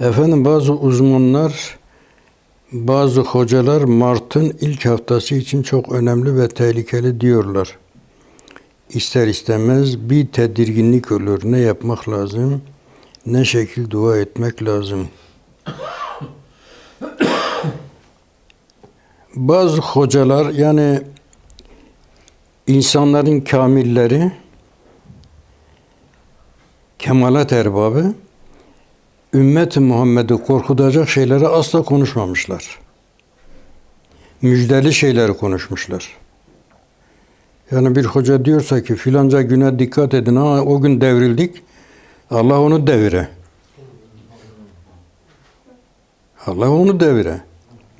Efendim bazı uzmanlar, bazı hocalar Mart'ın ilk haftası için çok önemli ve tehlikeli diyorlar. İster istemez bir tedirginlik olur. Ne yapmak lazım? Ne şekil dua etmek lazım? Bazı hocalar yani insanların kamilleri, kemalat erbabı, ümmet-i Muhammed'i korkutacak şeyleri asla konuşmamışlar. Müjdeli şeyleri konuşmuşlar. Yani bir hoca diyorsa ki filanca güne dikkat edin ama o gün devrildik. Allah onu devire. Allah onu devire.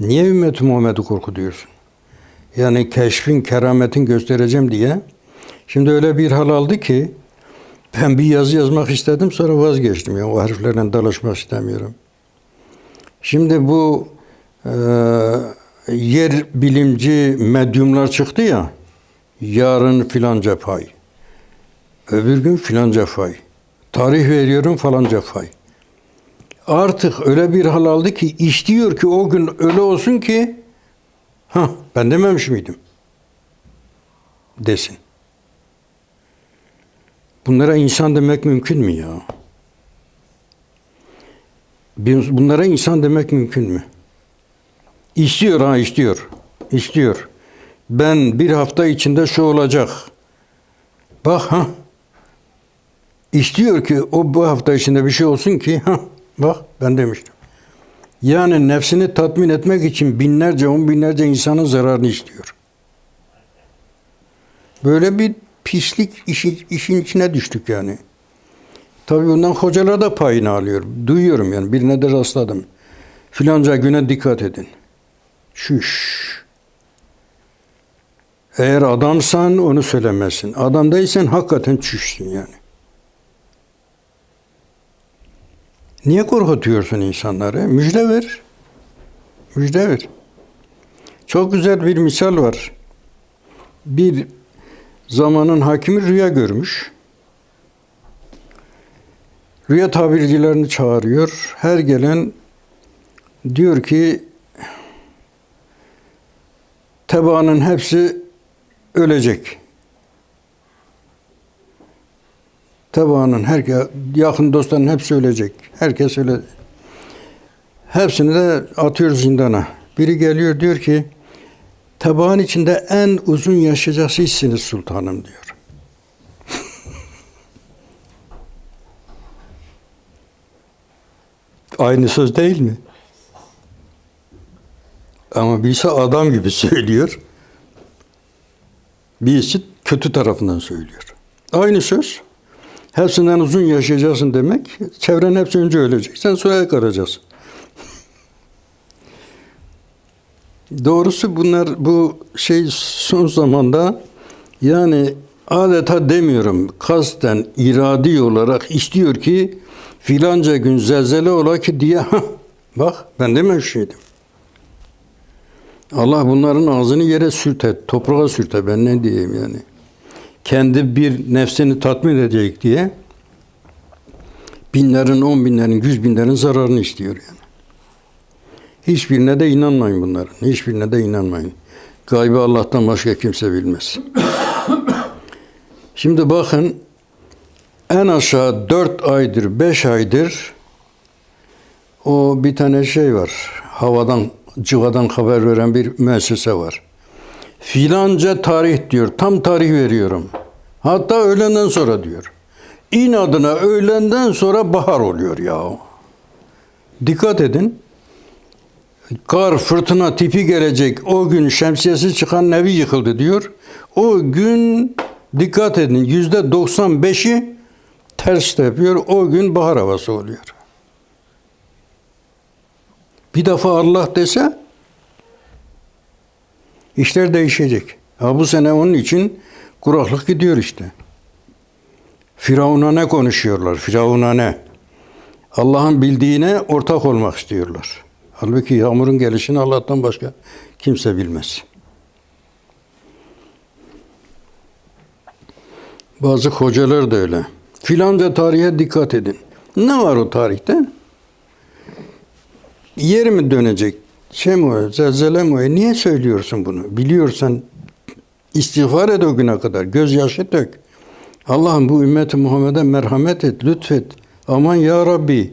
Niye ümmet-i Muhammed'i korkutuyorsun? Yani keşfin, kerametin göstereceğim diye. Şimdi öyle bir hal aldı ki ben bir yazı yazmak istedim sonra vazgeçtim. Ya. O harflerle dalaşmak istemiyorum. Şimdi bu e, yer bilimci medyumlar çıktı ya. Yarın filanca pay. Öbür gün filanca fay. Tarih veriyorum falanca fay. Artık öyle bir hal aldı ki istiyor ki o gün öyle olsun ki ha ben dememiş miydim? Desin. Bunlara insan demek mümkün mü ya? Bunlara insan demek mümkün mü? İstiyor ha istiyor. İstiyor. Ben bir hafta içinde şu olacak. Bak ha. İstiyor ki o bu hafta içinde bir şey olsun ki ha. Bak ben demiştim. Yani nefsini tatmin etmek için binlerce, on binlerce insanın zararını istiyor. Böyle bir pislik işin, işin içine düştük yani. Tabii bundan hocalar da payını alıyor. Duyuyorum yani birine de rastladım. Filanca güne dikkat edin. Şüş. Eğer adamsan onu söylemezsin. Adam değilsen hakikaten çüşsün yani. Niye korkutuyorsun insanları? Müjde ver. Müjde ver. Çok güzel bir misal var. Bir zamanın hakimi rüya görmüş. Rüya tabircilerini çağırıyor. Her gelen diyor ki tebaanın hepsi ölecek. Tebaanın her yakın dostların hepsi ölecek. Herkes öyle. Hepsini de atıyor zindana. Biri geliyor diyor ki Tabağın içinde en uzun yaşayacak sizsiniz sultanım diyor. Aynı söz değil mi? Ama birisi adam gibi söylüyor. Birisi kötü tarafından söylüyor. Aynı söz. Hepsinden uzun yaşayacaksın demek. Çevren hepsi önce ölecek. Sen sonra kalacaksın. Doğrusu bunlar bu şey son zamanda yani adeta demiyorum kasten iradi olarak istiyor ki filanca gün zelzele ola ki diye bak ben dememiştim. Allah bunların ağzını yere sürte, toprağa sürte ben ne diyeyim yani. Kendi bir nefsini tatmin edecek diye binlerin, on binlerin, yüz binlerin zararını istiyor yani. Hiçbirine de inanmayın bunların. Hiçbirine de inanmayın. Gaybı Allah'tan başka kimse bilmez. Şimdi bakın en aşağı dört aydır, beş aydır o bir tane şey var. Havadan, cıvadan haber veren bir müessese var. Filanca tarih diyor. Tam tarih veriyorum. Hatta öğlenden sonra diyor. İnadına öğlenden sonra bahar oluyor ya. Dikkat edin kar, fırtına tipi gelecek. O gün şemsiyesi çıkan nevi yıkıldı diyor. O gün dikkat edin yüzde 95'i ters yapıyor. O gün bahar havası oluyor. Bir defa Allah dese işler değişecek. Ha bu sene onun için kuraklık gidiyor işte. Firavun'a ne konuşuyorlar? Firavun'a ne? Allah'ın bildiğine ortak olmak istiyorlar. Halbuki yağmurun gelişini Allah'tan başka kimse bilmez. Bazı hocalar da öyle. Filanca tarihe dikkat edin. Ne var o tarihte? yer mi dönecek? Şey mi o, zelzele mi o? Niye söylüyorsun bunu? Biliyorsan istiğfar et o güne kadar. Gözyaşı dök. Allah'ım bu ümmeti Muhammed'e merhamet et, lütfet. Aman ya Rabbi.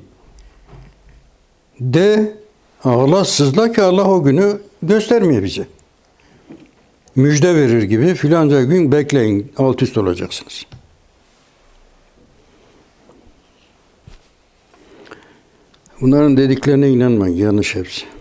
De, ağla sızla ki Allah o günü göstermiyor bize. Müjde verir gibi filanca gün bekleyin, alt üst olacaksınız. Bunların dediklerine inanmayın, yanlış hepsi.